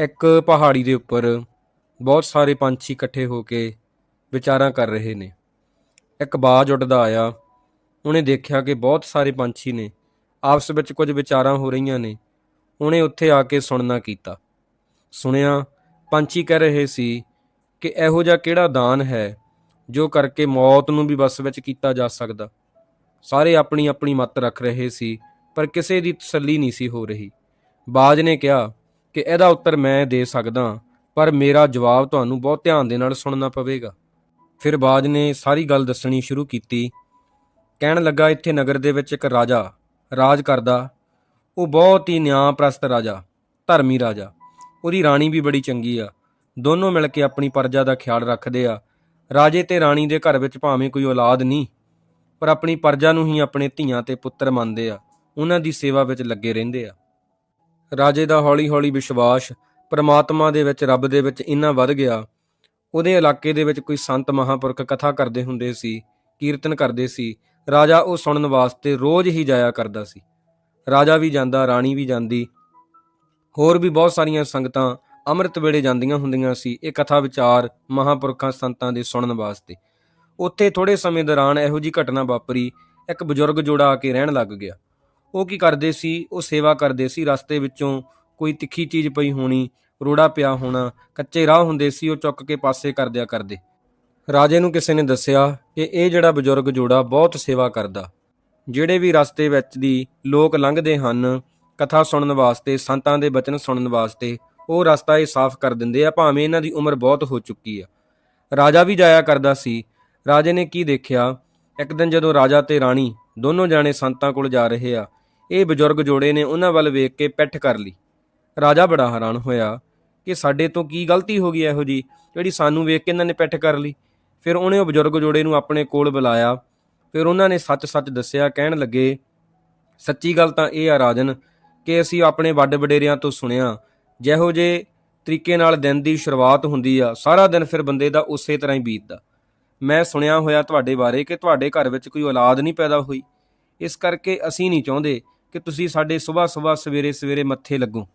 ਇੱਕ ਪਹਾੜੀ ਦੇ ਉੱਪਰ ਬਹੁਤ ਸਾਰੇ ਪੰਛੀ ਇਕੱਠੇ ਹੋ ਕੇ ਵਿਚਾਰਾਂ ਕਰ ਰਹੇ ਨੇ। ਇੱਕ ਬਾਜ ਉੱਡਦਾ ਆਇਆ। ਉਹਨੇ ਦੇਖਿਆ ਕਿ ਬਹੁਤ ਸਾਰੇ ਪੰਛੀ ਨੇ। ਆਪਸ ਵਿੱਚ ਕੁਝ ਵਿਚਾਰਾਂ ਹੋ ਰਹੀਆਂ ਨੇ। ਉਹਨੇ ਉੱਥੇ ਆ ਕੇ ਸੁਣਨਾ ਕੀਤਾ। ਸੁਣਿਆ, ਪੰਛੀ ਕਹਿ ਰਹੇ ਸੀ ਕਿ ਇਹੋ ਜਿਹਾ ਕਿਹੜਾ ਦਾਨ ਹੈ ਜੋ ਕਰਕੇ ਮੌਤ ਨੂੰ ਵੀ ਵਸ ਵਿੱਚ ਕੀਤਾ ਜਾ ਸਕਦਾ। ਸਾਰੇ ਆਪਣੀ ਆਪਣੀ ਮੱਤ ਰੱਖ ਰਹੇ ਸੀ, ਪਰ ਕਿਸੇ ਦੀ ਤਸੱਲੀ ਨਹੀਂ ਸੀ ਹੋ ਰਹੀ। ਬਾਜ ਨੇ ਕਿਹਾ ਕਿ ਇਹਦਾ ਉੱਤਰ ਮੈਂ ਦੇ ਸਕਦਾ ਪਰ ਮੇਰਾ ਜਵਾਬ ਤੁਹਾਨੂੰ ਬਹੁਤ ਧਿਆਨ ਦੇ ਨਾਲ ਸੁਣਨਾ ਪਵੇਗਾ। ਫਿਰ ਬਾਜ ਨੇ ਸਾਰੀ ਗੱਲ ਦੱਸਣੀ ਸ਼ੁਰੂ ਕੀਤੀ। ਕਹਿਣ ਲੱਗਾ, ਇੱਥੇ ਨਗਰ ਦੇ ਵਿੱਚ ਇੱਕ ਰਾਜਾ ਰਾਜ ਕਰਦਾ। ਉਹ ਬਹੁਤ ਹੀ ਨਿਆਂਪ੍ਰਸਤ ਰਾਜਾ, ਧਰਮੀ ਰਾਜਾ। ਉਹਦੀ ਰਾਣੀ ਵੀ ਬੜੀ ਚੰਗੀ ਆ। ਦੋਨੋਂ ਮਿਲ ਕੇ ਆਪਣੀ ਪਰਜਾ ਦਾ ਖਿਆਲ ਰੱਖਦੇ ਆ। ਰਾਜੇ ਤੇ ਰਾਣੀ ਦੇ ਘਰ ਵਿੱਚ ਭਾਵੇਂ ਕੋਈ ਔਲਾਦ ਨਹੀਂ, ਪਰ ਆਪਣੀ ਪਰਜਾ ਨੂੰ ਹੀ ਆਪਣੇ ਧੀਆਂ ਤੇ ਪੁੱਤਰ ਮੰਨਦੇ ਆ। ਉਹਨਾਂ ਦੀ ਸੇਵਾ ਵਿੱਚ ਲੱਗੇ ਰਹਿੰਦੇ ਆ। ਰਾਜੇ ਦਾ ਹੌਲੀ-ਹੌਲੀ ਵਿਸ਼ਵਾਸ ਪਰਮਾਤਮਾ ਦੇ ਵਿੱਚ, ਰੱਬ ਦੇ ਵਿੱਚ ਇੰਨਾ ਵੱਧ ਗਿਆ। ਉਹਦੇ ਇਲਾਕੇ ਦੇ ਵਿੱਚ ਕੋਈ ਸੰਤ ਮਹਾਪੁਰਖ ਕਥਾ ਕਰਦੇ ਹੁੰਦੇ ਸੀ, ਕੀਰਤਨ ਕਰਦੇ ਸੀ। ਰਾਜਾ ਉਹ ਸੁਣਨ ਵਾਸਤੇ ਰੋਜ਼ ਹੀ ਜਾਇਆ ਕਰਦਾ ਸੀ। ਰਾਜਾ ਵੀ ਜਾਂਦਾ, ਰਾਣੀ ਵੀ ਜਾਂਦੀ। ਹੋਰ ਵੀ ਬਹੁਤ ਸਾਰੀਆਂ ਸੰਗਤਾਂ ਅੰਮ੍ਰਿਤ ਵੇਲੇ ਜਾਂਦੀਆਂ ਹੁੰਦੀਆਂ ਸੀ, ਇਹ ਕਥਾ ਵਿਚਾਰ ਮਹਾਪੁਰਖਾਂ ਸੰਤਾਂ ਦੇ ਸੁਣਨ ਵਾਸਤੇ। ਉੱਥੇ ਥੋੜੇ ਸਮੇਂ ਦੌਰਾਨ ਇਹੋ ਜੀ ਘਟਨਾ ਵਾਪਰੀ, ਇੱਕ ਬਜ਼ੁਰਗ ਜੋੜਾ ਆ ਕੇ ਰਹਿਣ ਲੱਗ ਗਿਆ। ਉਹ ਕੀ ਕਰਦੇ ਸੀ? ਉਹ ਸੇਵਾ ਕਰਦੇ ਸੀ। ਰਸਤੇ ਵਿੱਚੋਂ ਕੋਈ ਤਿੱਖੀ ਚੀਜ਼ ਪਈ ਹੋਣੀ, ਰੋੜਾ ਪਿਆ ਹੋਣਾ, ਕੱਚੇ ਰਾਹ ਹੁੰਦੇ ਸੀ, ਉਹ ਚੁੱਕ ਕੇ ਪਾਸੇ ਕਰ ਦਿਆ ਕਰਦੇ। ਰਾਜੇ ਨੂੰ ਕਿਸੇ ਨੇ ਦੱਸਿਆ ਕਿ ਇਹ ਜਿਹੜਾ ਬਜ਼ੁਰਗ ਜੋੜਾ ਬਹੁਤ ਸੇਵਾ ਕਰਦਾ। ਜਿਹੜੇ ਵੀ ਰਸਤੇ ਵਿੱਚ ਦੀ ਲੋਕ ਲੰਘਦੇ ਹਨ, ਕਥਾ ਸੁਣਨ ਵਾਸਤੇ, ਸੰਤਾਂ ਦੇ ਬਚਨ ਸੁਣਨ ਵਾਸਤੇ, ਉਹ ਰਸਤਾ ਇਹ ਸਾਫ਼ ਕਰ ਦਿੰਦੇ ਆ, ਭਾਵੇਂ ਇਹਨਾਂ ਦੀ ਉਮਰ ਬਹੁਤ ਹੋ ਚੁੱਕੀ ਆ। ਰਾਜਾ ਵੀ ਜਾਇਆ ਕਰਦਾ ਸੀ। ਰਾਜੇ ਨੇ ਕੀ ਦੇਖਿਆ? ਇੱਕ ਦਿਨ ਜਦੋਂ ਰਾਜਾ ਤੇ ਰਾਣੀ ਦੋਨੋਂ ਜਾਣੇ ਸੰਤਾਂ ਕੋਲ ਜਾ ਰਹੇ ਆ ਇਹ ਬਜ਼ੁਰਗ ਜੋੜੇ ਨੇ ਉਹਨਾਂ ਵੱਲ ਵੇਖ ਕੇ ਪਿੱਠ ਕਰ ਲਈ। ਰਾਜਾ ਬੜਾ ਹੈਰਾਨ ਹੋਇਆ ਕਿ ਸਾਡੇ ਤੋਂ ਕੀ ਗਲਤੀ ਹੋ ਗਈ ਇਹੋ ਜੀ? ਜਿਹੜੀ ਸਾਨੂੰ ਵੇਖ ਕੇ ਇਹਨਾਂ ਨੇ ਪਿੱਠ ਕਰ ਲਈ। ਫਿਰ ਉਹਨੇ ਉਹ ਬਜ਼ੁਰਗ ਜੋੜੇ ਨੂੰ ਆਪਣੇ ਕੋਲ ਬੁਲਾਇਆ। ਫਿਰ ਉਹਨਾਂ ਨੇ ਸੱਚ-ਸੱਚ ਦੱਸਿਆ, ਕਹਿਣ ਲੱਗੇ, ਸੱਚੀ ਗੱਲ ਤਾਂ ਇਹ ਆ ਰਾਜਨ ਕਿ ਅਸੀਂ ਆਪਣੇ ਵੱਡ ਵਡੇਰਿਆਂ ਤੋਂ ਸੁਣਿਆ। ਜਿਹੋ ਜੇ ਤਰੀਕੇ ਨਾਲ ਦਿਨ ਦੀ ਸ਼ੁਰੂਆਤ ਹੁੰਦੀ ਆ, ਸਾਰਾ ਦਿਨ ਫਿਰ ਬੰਦੇ ਦਾ ਉਸੇ ਤਰ੍ਹਾਂ ਹੀ ਬੀਤਦਾ। ਮੈਂ ਸੁਣਿਆ ਹੋਇਆ ਤੁਹਾਡੇ ਬਾਰੇ ਕਿ ਤੁਹਾਡੇ ਘਰ ਵਿੱਚ ਕੋਈ ਔਲਾਦ ਨਹੀਂ ਪੈਦਾ ਹੋਈ। ਇਸ ਕਰਕੇ ਅਸੀਂ ਨਹੀਂ ਚਾਹੁੰਦੇ ਕਿ ਤੁਸੀਂ ਸਾਡੇ ਸਵੇਰ ਸਵੇਰ ਸਵੇਰੇ ਸਵੇਰੇ ਮੱਥੇ ਲੱਗੋ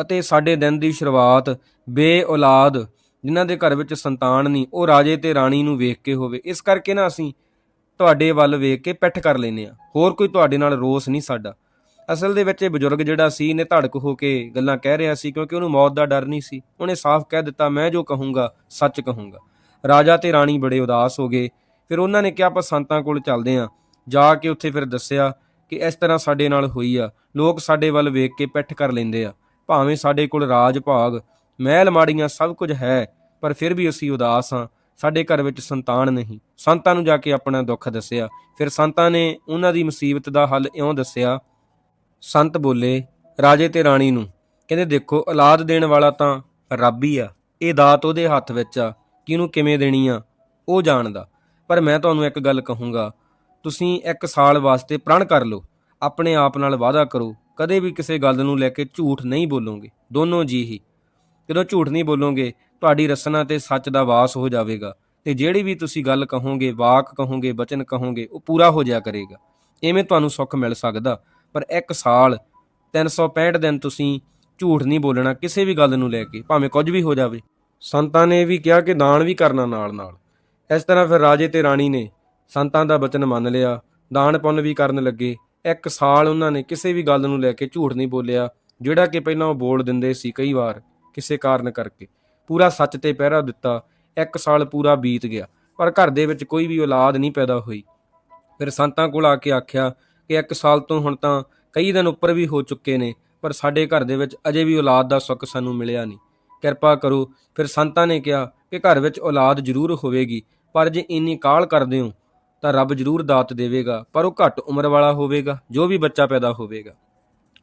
ਅਤੇ ਸਾਡੇ ਦਿਨ ਦੀ ਸ਼ੁਰੂਆਤ ਬੇ ਔਲਾਦ ਜਿਨ੍ਹਾਂ ਦੇ ਘਰ ਵਿੱਚ ਸੰਤਾਨ ਨਹੀਂ, ਉਹ ਰਾਜੇ ਤੇ ਰਾਣੀ ਨੂੰ ਵੇਖ ਕੇ ਹੋਵੇ। ਇਸ ਕਰਕੇ ਨਾ ਅਸੀਂ ਤੁਹਾਡੇ ਵੱਲ ਵੇਖ ਕੇ ਪਿੱਠ ਕਰ ਲੈਨੇ ਆ ਹੋਰ ਕੋਈ ਤੁਹਾਡੇ ਨਾਲ ਰੋਸ ਨਹੀਂ ਸਾਡਾ। ਅਸਲ ਦੇ ਵਿੱਚ ਇਹ ਬਜ਼ੁਰਗ ਜਿਹੜਾ ਸੀ ਨੇ ਧੜਕ ਹੋ ਕੇ ਗੱਲਾਂ ਕਹਿ ਰਿਹਾ ਸੀ, ਕਿਉਂਕਿ ਉਹਨੂੰ ਮੌਤ ਦਾ ਡਰ ਨਹੀਂ ਸੀ। ਉਹਨੇ ਸਾਫ਼ ਕਹਿ ਦਿੱਤਾ, ਮੈਂ ਜੋ ਕਹੂੰਗਾ, ਸੱਚ ਕਹੂੰਗਾ। ਰਾਜਾ ਤੇ ਰਾਣੀ ਬੜੇ ਉਦਾਸ ਹੋ ਗਏ। ਫਿਰ ਉਹਨਾਂ ਨੇ ਕਿਹਾ, ਆਪਾਂ ਸੰਤਾਂ ਕੋਲ ਚੱਲਦੇ ਆਂ ਜਾ ਕੇ ਉੱਥੇ ਫਿਰ ਦੱਸਿਆ ਕਿ ਇਸ ਤਰ੍ਹਾਂ ਸਾਡੇ ਨਾਲ ਹੋਈ ਆ। ਲੋਕ ਸਾਡੇ ਵੱਲ ਵੇਖ ਕੇ ਪਿੱਠ ਕਰ ਲੈਂਦੇ ਆ। ਭਾਵੇਂ ਸਾਡੇ ਕੋਲ ਰਾਜ ਭਾਗ, ਮਹਿਲ ਮਾੜੀਆਂ ਸਭ ਕੁਝ ਹੈ, ਪਰ ਫਿਰ ਵੀ ਅਸੀਂ ਉਦਾਸ ਹਾਂ। ਸਾਡੇ ਘਰ ਵਿੱਚ ਸੰਤਾਨ ਨਹੀਂ। ਸੰਤਾਂ ਨੂੰ ਜਾ ਕੇ ਆਪਣਾ ਦੁੱਖ ਦੱਸਿਆ। ਫਿਰ ਸੰਤਾਂ ਨੇ ਉਹਨਾਂ ਦੀ ਮੁਸੀਬਤ ਦਾ ਹੱਲ ਇਉਂ ਦੱਸਿਆ, ਸੰਤ ਬੋਲੇ, ਰਾਜੇ ਤੇ ਰਾਣੀ ਨੂੰ। ਕਹਿੰਦੇ, ਦੇਖੋ, ਔਲਾਦ ਦੇਣ ਵਾਲਾ ਤਾਂ ਰੱਬ ਹੀ ਆ। ਇਹ ਦਾਤ ਉਹਦੇ ਹੱਥ ਵਿੱਚ ਆ। ਕਿਹਨੂੰ ਕਿਵੇਂ ਦੇਣੀ ਆ? ਉਹ ਜਾਣਦਾ। ਪਰ ਮੈਂ ਤੁਹਾਨੂੰ ਇੱਕ ਗੱਲ ਕਹੂੰਗਾ। ਤੁਸੀਂ ਇੱਕ ਸਾਲ ਵਾਸਤੇ ਪ੍ਰਣ ਕਰ ਲਓ। ਆਪਣੇ ਆਪ ਨਾਲ ਵਾਅਦਾ ਕਰੋ। ਕਦੇ ਵੀ ਕਿਸੇ ਗੱਲ ਨੂੰ ਲੈ ਕੇ ਝੂਠ ਨਹੀਂ ਬੋਲੋਗੇ। ਦੋਨੋਂ ਜੀ ਹੀ। ਜਦੋਂ ਝੂਠ ਨਹੀਂ ਬੋਲੋਗੇ, ਤੁਹਾਡੀ ਰਸਨਾ ਤੇ ਸੱਚ ਦਾ ਵਾਸ ਹੋ ਜਾਵੇਗਾ। ਤੇ ਜਿਹੜੀ ਵੀ ਤੁਸੀਂ ਗੱਲ ਕਹੋਗੇ, ਵਾਕ ਕਹੋਗੇ, ਬਚਨ ਕਹੋਗੇ, ਉਹ ਪੂਰਾ ਹੋ ਜਾਇਆ ਕਰੇਗਾ। ਐਵੇਂ ਤੁਹਾਨੂੰ ਸੁੱਖ ਮਿਲ ਸਕਦਾ। ਪਰ ਇੱਕ ਸਾਲ 365 ਦਿਨ ਤੁਸੀਂ ਝੂਠ ਨਹੀਂ ਬੋਲਣਾ ਕਿਸੇ ਵੀ ਗੱਲ ਨੂੰ ਲੈ ਕੇ, ਭਾਵੇਂ ਕੁਝ ਵੀ ਹੋ ਜਾਵੇ। ਸੰਤਾਂ ਨੇ ਵੀ ਕਿਹਾ ਕਿ ਦਾਨ ਵੀ ਕਰਨਾ ਨਾਲ ਨਾਲ ਇਸ ਤਰ੍ਹਾਂ ਫਿਰ ਰਾਜੇ ਤੇ ਰਾਣੀ ਨੇ ਸੰਤਾਂ ਦਾ ਬਚਨ ਮੰਨ ਲਿਆ, ਦਾਨ ਪੁੰਨ ਵੀ ਕਰਨ ਲੱਗੇ। ਇੱਕ ਸਾਲ ਉਹਨਾਂ ਨੇ ਕਿਸੇ ਵੀ ਗੱਲ ਨੂੰ ਲੈ ਕੇ ਝੂਠ ਨਹੀਂ ਬੋਲਿਆ, ਜਿਹੜਾ ਕਿ ਪਹਿਲਾਂ ਉਹ ਬੋਲ ਦਿੰਦੇ ਸੀ ਕਈ ਵਾਰ, ਕਿਸੇ ਕਾਰਨ ਕਰਕੇ। ਪੂਰਾ ਸੱਚ ਤੇ ਪਹਿਰਾ ਦਿੱਤਾ, ਇੱਕ ਸਾਲ ਪੂਰਾ ਬੀਤ ਗਿਆ, ਪਰ ਘਰ ਦੇ ਵਿੱਚ ਕੋਈ ਵੀ ਔਲਾਦ ਨਹੀਂ ਪੈਦਾ ਹੋਈ। ਫਿਰ ਸੰਤਾਂ ਕੋਲ ਆ ਕੇ ਆਖਿਆ ਕਿ ਇੱਕ ਸਾਲ ਤੋਂ ਹੁਣ ਤਾਂ ਕਈ ਦਿਨ ਉੱਪਰ ਵੀ ਹੋ ਚੁੱਕੇ ਨੇ, ਪਰ ਸਾਡੇ ਘਰ ਦੇ ਵਿੱਚ ਅਜੇ ਵੀ ਔਲਾਦ ਦਾ ਸੁੱਖ ਸਾਨੂੰ ਮਿਲਿਆ ਨਹੀਂ। ਕਿਰਪਾ ਕਰੋ, ਫਿਰ ਸੰਤਾਂ ਨੇ ਕਿਹਾ ਕਿ ਘਰ ਵਿੱਚ ਔਲਾਦ ਜ਼ਰੂਰ ਹੋਵੇਗੀ, ਪਰ ਜੇ ਇੰਨੀ ਕਾਲ ਕਰਦੇ ਹੋ ਤਾਂ ਰੱਬ ਜ਼ਰੂਰ ਦਾਤ ਦੇਵੇਗਾ, ਪਰ ਉਹ ਘੱਟ ਉਮਰ ਵਾਲਾ ਹੋਵੇਗਾ, ਜੋ ਵੀ ਬੱਚਾ ਪੈਦਾ ਹੋਵੇਗਾ।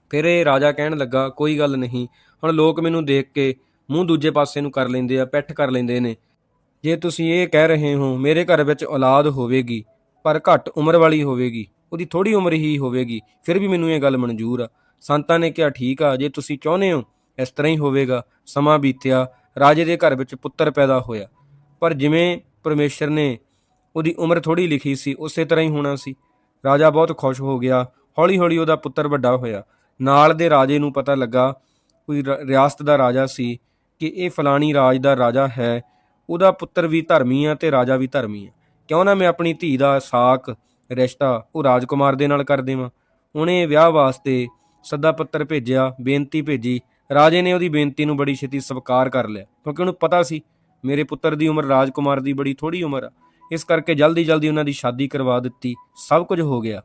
ਫਿਰ ਇਹ ਰਾਜਾ ਕਹਿਣ ਲੱਗਾ, ਕੋਈ ਗੱਲ ਨਹੀਂ, ਹੁਣ ਲੋਕ ਮੈਨੂੰ ਦੇਖ ਕੇ ਮੂੰਹ ਦੂਜੇ ਪਾਸੇ ਨੂੰ ਕਰ ਲੈਂਦੇ ਆ, ਪੈਠ ਕਰ ਲੈਂਦੇ ਨੇ। ਜੇ ਤੁਸੀਂ ਇਹ ਕਹਿ ਰਹੇ ਹੋ, ਮੇਰੇ ਘਰ ਵਿੱਚ ਔਲਾਦ ਹੋਵੇਗੀ, ਪਰ ਘੱਟ ਉਮਰ ਵਾਲੀ ਹੋਵੇਗੀ, ਉਹਦੀ ਥੋੜੀ ਉਮਰ ਹੀ ਹੋਵੇਗੀ, ਫਿਰ ਵੀ ਮੈਨੂੰ ਇਹ ਗੱਲ ਮਨਜ਼ੂਰ ਆ। ਸੰਤਾਂ ਨੇ ਕਿਹਾ, ਠੀਕ ਆ, ਜੇ ਤੁਸੀਂ ਚਾਹੁੰਦੇ ਹੋ, ਇਸ ਤਰ੍ਹਾਂ ਹੀ ਹੋਵੇਗਾ, ਸਮਾਂ ਬੀਤਿਆ, ਰਾਜੇ ਦੇ ਘਰ ਵਿੱਚ ਪੁੱਤਰ ਪੈਦਾ ਹੋਇਆ। ਪਰ ਜਿਵੇਂ ਪਰਮੇਸ਼ਰ ਨੇ ਉਹਦੀ ਉਮਰ ਥੋੜੀ ਲਿਖੀ ਸੀ, ਉਸੇ ਤਰ੍ਹਾਂ ਹੀ ਹੋਣਾ ਸੀ। ਰਾਜਾ ਬਹੁਤ ਖੁਸ਼ ਹੋ ਗਿਆ। ਹੌਲੀ-ਹੌਲੀ ਉਹਦਾ ਪੁੱਤਰ ਵੱਡਾ ਹੋਇਆ। ਨਾਲ ਦੇ ਰਾਜੇ ਨੂੰ ਪਤਾ ਲੱਗਾ, ਕੋਈ ਰ- ਰਿਆਸਤ ਦਾ ਰਾਜਾ ਸੀ, ਕਿ ਇਹ ਫਲਾਣੀ ਰਾਜ ਦਾ ਰਾਜਾ ਹੈ। ਉਹਦਾ ਪੁੱਤਰ ਵੀ ਧਰਮੀ ਆ ਤੇ ਰਾਜਾ ਵੀ ਧਰਮੀ ਆ। ਕਿਉਂ ਨਾ ਮੈਂ ਆਪਣੀ ਧੀ ਦਾ ਸਾਕ, ਰਿਸ਼ਤਾ ਉਹ ਰਾਜਕੁਮਾਰ ਦੇ ਨਾਲ ਕਰ ਦੇਵਾਂ? ਉਹਨੇ ਵਿਆਹ ਵਾਸਤੇ ਸੱਦਾ ਪੱਤਰ ਭੇਜਿਆ, ਬੇਨਤੀ ਭੇਜੀ। ਰਾਜੇ ਨੇ ਉਹਦੀ ਬੇਨਤੀ ਨੂੰ ਬੜੀ ਛੇਤੀ ਸਵੀਕਾਰ ਕਰ ਲਿਆ, ਕਿਉਂਕਿ ਉਹਨੂੰ ਪਤਾ ਸੀ, ਮੇਰੇ ਪੁੱਤਰ ਦੀ ਉਮਰ ਰਾਜਕੁਮਾਰ ਦੀ ਬੜੀ ਥੋੜੀ ਉਮਰ ਆ। ਇਸ ਕਰਕੇ ਜਲਦੀ ਜਲਦੀ ਉਹਨਾਂ ਦੀ ਸ਼ਾਦੀ ਕਰਵਾ ਦਿੱਤੀ। ਸਭ ਕੁਝ ਹੋ ਗਿਆ।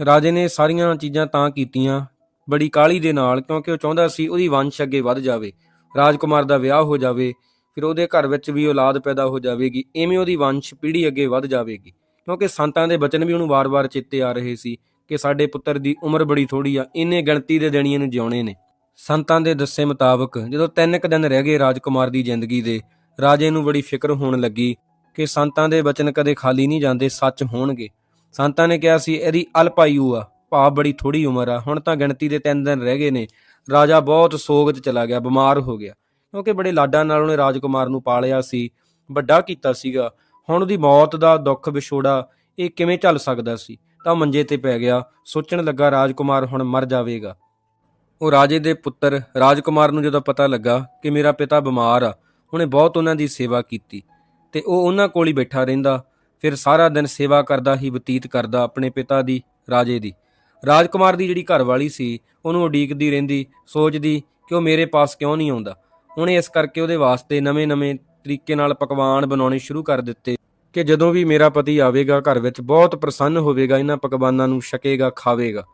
ਰਾਜੇ ਨੇ ਸਾਰੀਆਂ ਚੀਜ਼ਾਂ ਤਾਂ ਕੀਤੀਆਂ ਬੜੀ ਕਾਹਲੀ ਦੇ ਨਾਲ, ਕਿਉਂਕਿ ਉਹ ਚਾਹੁੰਦਾ ਸੀ ਉਹਦੀ ਵੰਸ਼ ਅੱਗੇ ਵੱਧ ਜਾਵੇ, ਰਾਜਕੁਮਾਰ ਦਾ ਵਿਆਹ ਹੋ ਜਾਵੇ, ਫਿਰ ਉਹਦੇ ਘਰ ਵਿੱਚ ਵੀ ਔਲਾਦ ਪੈਦਾ ਹੋ ਜਾਵੇਗੀ ਐਵੇਂ ਉਹਦੀ ਵੰਸ਼ ਪੀੜ੍ਹੀ ਅੱਗੇ ਵੱਧ ਜਾਵੇਗੀ। ਕਿਉਂਕਿ ਸੰਤਾਂ ਦੇ ਬਚਨ ਵੀ ਉਹਨੂੰ ਵਾਰ-ਵਾਰ ਚੇਤੇ ਆ ਰਹੇ ਸੀ ਕਿ ਸਾਡੇ ਪੁੱਤਰ ਦੀ ਉਮਰ ਬੜੀ ਥੋੜੀ ਆ, ਇੰਨੇ ਗਿਣਤੀ ਦੇ ਦਿਨ ਹੀ ਇਹਨੂੰ ਜਿਉਣੇ ਨੇ। ਸੰਤਾਂ ਦੇ ਦੱਸੇ ਮੁਤਾਬਕ ਜਦੋਂ ਤਿੰਨ ਕੁ ਦਿਨ ਰਹਿ ਗਏ ਰਾਜਕੁਮਾਰ ਦੀ ਜ਼ਿੰਦਗੀ ਦੇ, ਰਾਜੇ ਨੂੰ ਬੜੀ ਫਿਕਰ ਹੋਣ ਲੱਗੀ ਕਿ ਸੰਤਾਂ ਦੇ ਬਚਨ ਕਦੇ ਖਾਲੀ ਨਹੀਂ ਜਾਂਦੇ, ਸੱਚ ਹੋਣਗੇ। ਸੰਤਾਂ ਨੇ ਕਿਹਾ ਸੀ, ਇਹਦੀ ਅਲਪਾਯੂ ਆ, ਭਾਵ ਬੜੀ ਥੋੜੀ ਉਮਰ ਆ। ਹੁਣ ਤਾਂ ਗਿਣਤੀ ਦੇ ਤਿੰਨ ਦਿਨ ਰਹਿ ਗਏ ਨੇ। ਰਾਜਾ ਬਹੁਤ ਸੋਗ 'ਚ ਚਲਾ ਗਿਆ, ਬਿਮਾਰ ਹੋ ਗਿਆ। ਕਿਉਂਕਿ ਬੜੇ ਲਾਡਾਂ ਨਾਲ ਉਹਨੇ ਰਾਜਕੁਮਾਰ ਨੂੰ ਪਾਲਿਆ ਸੀ, ਵੱਡਾ ਕੀਤਾ ਸੀਗਾ। ਹੁਣ ਉਹਦੀ ਮੌਤ ਦਾ ਦੁੱਖ ਵਿਛੋੜਾ, ਇਹ ਕਿਵੇਂ ਝੱਲ ਸਕਦਾ ਸੀ? ਤਾਂ ਮੰਜੇ ਤੇ ਪੈ ਗਿਆ। ਸੋਚਣ ਲੱਗਾ, ਰਾਜਕੁਮਾਰ ਹੁਣ ਮਰ ਜਾਵੇਗਾ। ਉਹ ਰਾਜੇ ਦੇ ਪੁੱਤਰ, ਰਾਜਕੁਮਾਰ ਨੂੰ ਜਦੋਂ ਪਤਾ ਲੱਗਾ ਕਿ ਮੇਰਾ ਪਿਤਾ ਬਿਮਾਰ ਆ, ਉਹਨੇ ਬਹੁਤ ਉਹਨਾਂ ਦੀ ਸੇਵਾ ਕੀਤੀ। ਤੇ ਉਹ ਉਹਨਾਂ ਕੋਲ ਹੀ ਬੈਠਾ ਰਹਿੰਦਾ, ਫਿਰ ਸਾਰਾ ਦਿਨ ਸੇਵਾ ਕਰਦਾ ਹੀ ਬਤੀਤ ਕਰਦਾ ਆਪਣੇ ਪਿਤਾ ਦੀ, ਰਾਜੇ ਦੀ। ਰਾਜਕੁਮਾਰ ਦੀ ਜਿਹੜੀ ਘਰਵਾਲੀ ਸੀ, ਉਹਨੂੰ ਉਡੀਕਦੀ ਰਹਿੰਦੀ, ਸੋਚਦੀ ਕਿ ਉਹ ਮੇਰੇ ਪਾਸ ਕਿਉਂ ਨਹੀਂ ਆਉਂਦਾ। ਉਹਨੇ ਇਸ ਕਰਕੇ ਉਹਦੇ ਵਾਸਤੇ ਨਵੇਂ-ਨਵੇਂ ਤਰੀਕੇ ਨਾਲ ਪਕਵਾਨ ਬਣਾਉਣੇ ਸ਼ੁਰੂ ਕਰ ਦਿੱਤੇ ਕਿ ਜਦੋਂ ਵੀ ਮੇਰਾ ਪਤੀ ਆਵੇਗਾ ਘਰ ਵਿੱਚ, ਬਹੁਤ ਪ੍ਰਸੰਨ ਹੋਵੇਗਾ, ਇਹਨਾਂ ਪਕਵਾਨਾਂ ਨੂੰ ਛਕੇਗਾ, ਖਾਵੇਗਾ।